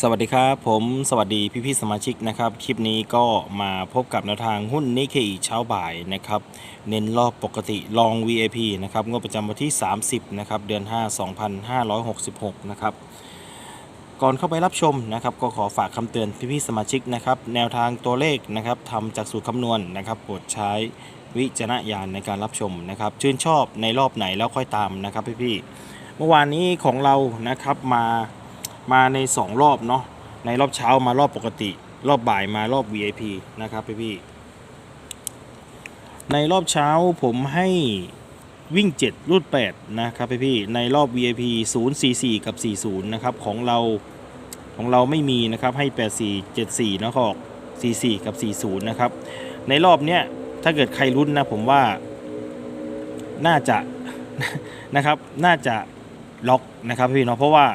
สวัสดีครับ ผมสวัสดีพี่พี่ๆสมาชิกนะครับ คลิปนี้ก็มาพบกับแนวทางหุ้นนิเคอีเช้าบ่ายนะครับ เน้นรอบปกติลอง VIP นะครับงวดประจำวันที่ 30 นะครับ เดือน 5 2566 นะครับ ก่อนเข้าไปรับชมนะครับ ก็ขอฝากคำเตือนพี่พี่ๆสมาชิกนะครับ แนวทางตัวเลขนะครับทำจากสูตรคำนวณนะครับโปรดใช้วิจารณญาณในการรับชมนะครับ ชื่นชอบในรอบไหนแล้วค่อยตามนะครับพี่พี่ๆเมื่อวานนี้ของเรานะครับมา มาใน 2 รอบเนาะในรอบเช้ามารอบปกติ รอบบ่ายมารอบ VIP นะครับพี่พี่ในรอบเช้าผมให้วิ่ง 7รูด8นะครับพี่พี่ในรอบ VIP 044 กับ 40 นะครับของเราของเราไม่มีนะครับให้ 84 74แล้วก็อก44 กับ 40 นะครับ ในรอบเนี้ยถ้าเกิดใครรุ้นนะผมว่าน่าจะนะครับน่าจะล็อกนะครับพี่เนาะเพราะว่า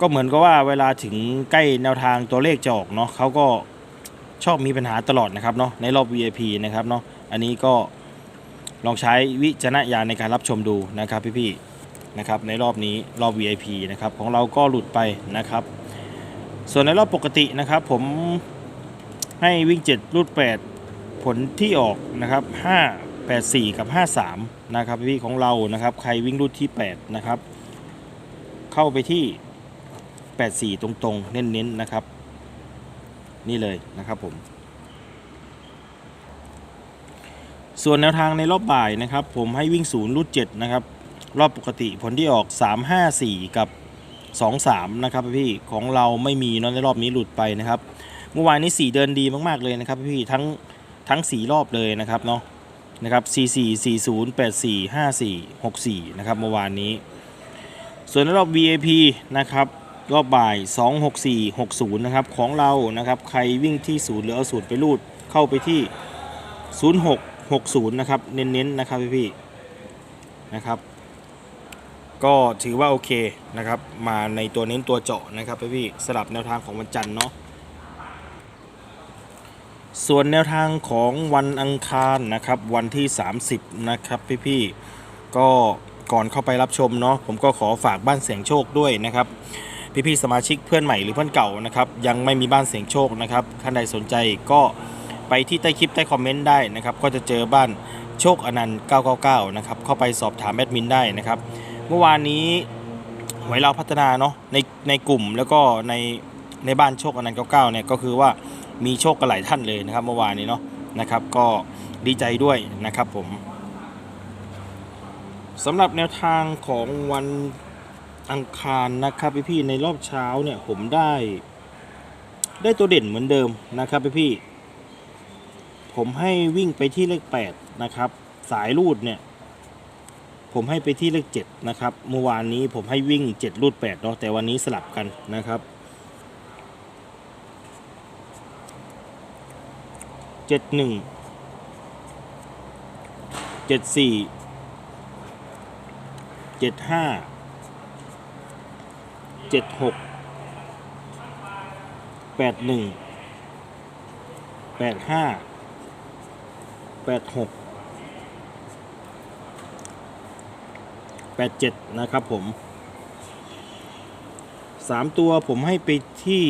ก็เหมือนกับว่าเวลาถึงใกล้แนวทางตัวเลขจะออกเนาะเขาก็ชอบมีปัญหาตลอดนะครับเนาะในรอบ VIP นะครับเนาะอันนี้ก็ลองใช้วิจารณญาณในการรับชมดูนะครับพี่ๆนะครับในรอบนี้รอบ VIP นะครับของเราก็หลุดไปนะครับ ส่วนในรอบปกตินะครับ ผมให้วิ่ง 7 รูด 8 ผลที่ออกนะครับ 5 8 4 กับ 53 นะครับพี่ของเรานะครับ ใครวิ่งรูดที่ 8 นะครับ เข้าไปที่ 84 ตรงๆ เน้นๆนะครับ นี่เลยนะครับผม ส่วนแนวทางในรอบบ่ายนะครับ ผมให้วิ่งศูนย์รูด7นะครับ รอบปกติผลที่ออก 354 กับ 23 นะครับพี่ของเราไม่มีเนอะในรอบนี้หลุดไปนะครับ เมื่อวานนี้4เดินดีมาก ๆ เลยนะครับพี่ทั้งทั้ง 4 รอบเลยนะครับเนาะนะครับ 44 40 84 54 64 นะครับเมื่อวานนี้ ส่วนในรอบ VIP นะครับ รอบบ่าย 264 60 นะครับ ของเรานะครับ ใครวิ่งที่ศูนย์หรือเอาศูนย์ไปรูดเข้าไปที่ 06 60 นะครับ เน้นๆนะครับพี่ๆนะครับ ก็ถือว่าโอเคนะครับ มาในตัวเน้นตัวเจาะนะครับพี่ๆสลับแนวทางของวันจันทร์เนาะส่วนแนวทางของวันอังคารนะครับ วันที่ 30 นะครับพี่ๆก็ก่อนเข้าไปรับชมเนาะผมก็ขอฝากบ้านเสียงโชคด้วยนะครับ พี่ๆสมาชิกเพื่อนใหม่หรือเพื่อนเก่านะครับยังไม่มีบ้านเสียงโชคนะครับท่านใดสนใจก็ไปที่ใต้คลิปใต้คอมเมนต์ได้นะครับก็จะเจอบ้านโชคอนันต์ 999 นะครับเข้าไปสอบถามแอดมินได้นะครับ เมื่อวานนี้หวยเราพัฒนาเนาะในในกลุ่มแล้วก็ในในบ้านโชคอนันต์ 99 เนี่ยก็คือว่ามีโชคกันหลายท่านเลยนะครับ เมื่อวานนี้เนาะนะครับก็ดีใจด้วยนะครับผมสำหรับแนวทางของวัน อังคารนะครับพี่ๆในรอบเช้าเนี่ยผมได้ ได้ตัวเด่นเหมือนเดิมนะครับพี่ๆผมให้วิ่งไปที่เลข8นะครับ สายรูดเนี่ย ผมให้ไปที่เลข7นะครับเมื่อวานนี้ผมให้วิ่ง 7 รูด8เนาะแต่วันนี้สลับกันนะครับเจ็ดหนึ่งเจ็ดสี่เจ็ดห้า เจ็ดหกแปดหนึ่งแปดห้าแปดหกแปดเจ็ดนะครับผมสามตัวผมให้ไปที่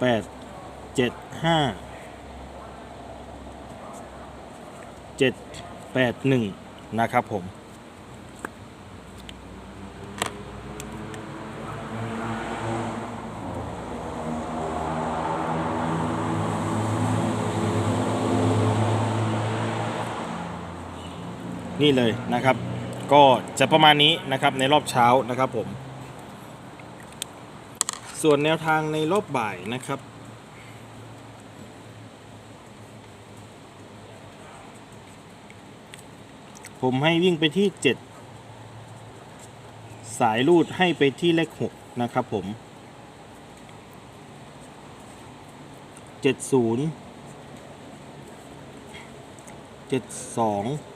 แปดเจ็ดห้าเจ็ดแปดหนึ่งนะครับผม นี่เลยนะครับ ก็จะประมาณนี้นะครับในรอบเช้านะครับผม ส่วนแนวทางในรอบบ่ายนะครับผมให้วิ่งไปที่ 7 สายรูดให้ไปที่เลข 6 นะครับผม 70 72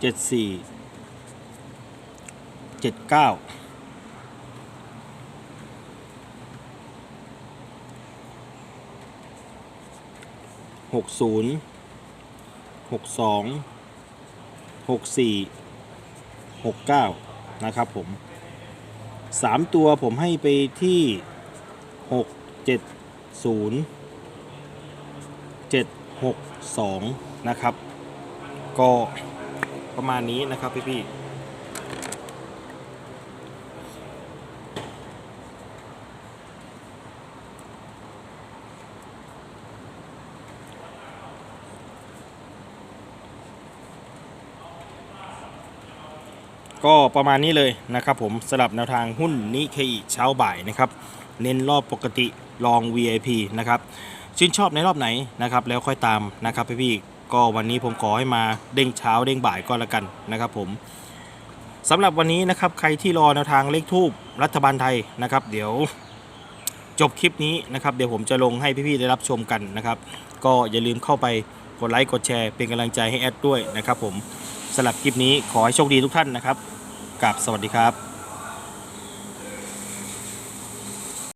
เจ็ดสี่เจ็ดเก้าหกศูนย์หกสองหกสี่หกเก้านะครับผมสามตัวผมให้ไปที่หกเจ็ดศูนย์เจ็ดหกสองนะครับ ก็ ประมาณนี้นะครับพี่พี่ก็ประมาณนี้เลยนะครับผมสลับแนวทางหุ้นนิเคอิเช้าบ่ายนะครับ เน้นรอบปกติลอง VIP นะครับชื่นชอบในรอบไหนนะครับ แล้วค่อยตามนะครับพี่ๆ ก็วันนี้ผมขอให้มาเด้งเช้าเด้งบ่ายก็แล้วกันนะครับผมสำหรับวันนี้นะครับใครที่รอแนวทางเลขทูบรัฐบาลไทยนะครับ เดี๋ยวจบคลิปนี้นะครับ เดี๋ยวผมจะลงให้พี่ๆได้รับชมกันนะครับ ก็อย่าลืมเข้าไปกดไลค์กดแชร์เป็นกำลังใจให้แอดด้วยนะครับผมสำหรับคลิปนี้ขอให้โชคดีทุกท่านนะครับกับสวัสดีครับ